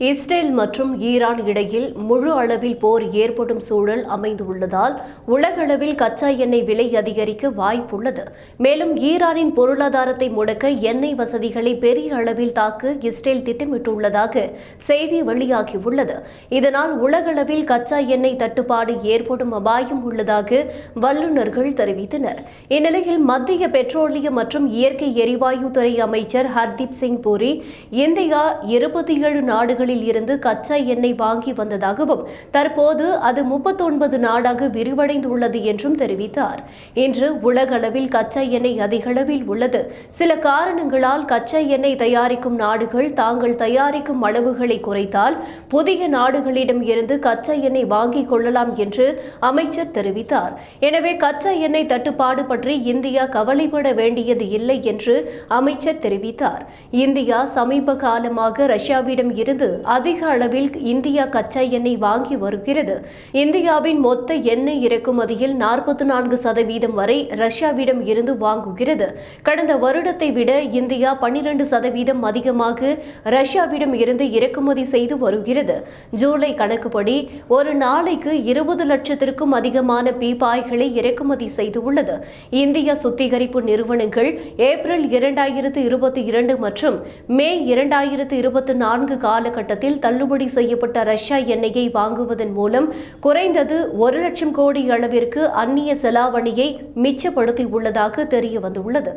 Israel மற்றும் Iran இடையில் முழு அளவில் போர் ஏற்படும் சூழல் அமைந்துள்ளதால் உலகளவில் கச்சா எண்ணெய் விலை அதிகரிக்க வாய்ப்புள்ளது. மேலும் ஈரானின் பொருளாதாரத்தை முடக்க எண்ணெய் வசதிகளை பெரிய அளவில் தாக்க இஸ்ரேல் திட்டமிட்டுள்ளதாக செய்தி வெளியாகியுள்ளது. இதனால் உலகளவில் கச்சா எண்ணெய் தட்டுப்பாடு ஏற்படும் அபாயம் உள்ளதாக வல்லுநர்கள் தெரிவித்தனர். இந்நிலையில் மத்திய பெட்ரோலியம் மற்றும் இயற்கை எரிவாயு துறை அமைச்சர் ஹர்தீப் சிங் பூரி இந்தியா இருபத்தி ஏழு நாடுகள் நாடுகளில் இருந்து கச்சா எண்ணெய் வாங்கி வந்ததாகவும் தற்போது அது முப்பத்தொன்பது நாடாக விரிவடைந்துள்ளது என்றும் தெரிவித்தார். இன்று உலகளவில் கச்சா எண்ணெய் அதிகளவில் உள்ளது. சில காரணங்களால் கச்சா எண்ணெய் தயாரிக்கும் நாடுகள் தாங்கள் தயாரிக்கும் அளவுகளை குறைத்தால் புதிய நாடுகளிடம் இருந்து கச்சா எண்ணெய் வாங்கிக் கொள்ளலாம் என்று அமைச்சர் தெரிவித்தார். எனவே கச்சா எண்ணெய் தட்டுப்பாடு பற்றி இந்தியா கவலைப்பட வேண்டியது இல்லை என்று அமைச்சர் தெரிவித்தார். இந்தியா சமீப காலமாக ரஷ்யாவிடம் இருந்து அதிக அளவில் இந்தியா கச்சா எண்ணெய் வாங்கி வருகிறது. இந்தியாவின் மொத்த எண்ணெய் இறக்குமதியில் நாற்பத்தி நான்கு சதவீதம் வரை ரஷ்யாவிடம் இருந்து வாங்குகிறது. கடந்த வருடத்தை விட இந்தியா பன்னிரண்டு சதவீதம் அதிகமாக ரஷ்யாவிடம் இருந்து இறக்குமதி செய்து வருகிறது. ஜூலை கணக்குப்படி ஒரு நாளைக்கு இருபது லட்சத்திற்கும் அதிகமான பீப்பாய்களை இறக்குமதி செய்துள்ளது. இந்திய சுத்திகரிப்பு நிறுவனங்கள் ஏப்ரல் இரண்டாயிரத்து இருபத்தி இரண்டு மற்றும் மே இரண்டாயிரத்து இருபத்தி நான்கு காலகட்டம் காலகட்டத்தில் தள்ளுபடி செய்யப்பட்ட ரஷ்யா எண்ணெயை வாங்குவதன் மூலம் குறைந்தது ஒரு லட்சம் கோடி அளவிற்கு அந்நிய செலாவணியை மிச்சப்படுத்தியுள்ளதாக தெரிய வந்துள்ளது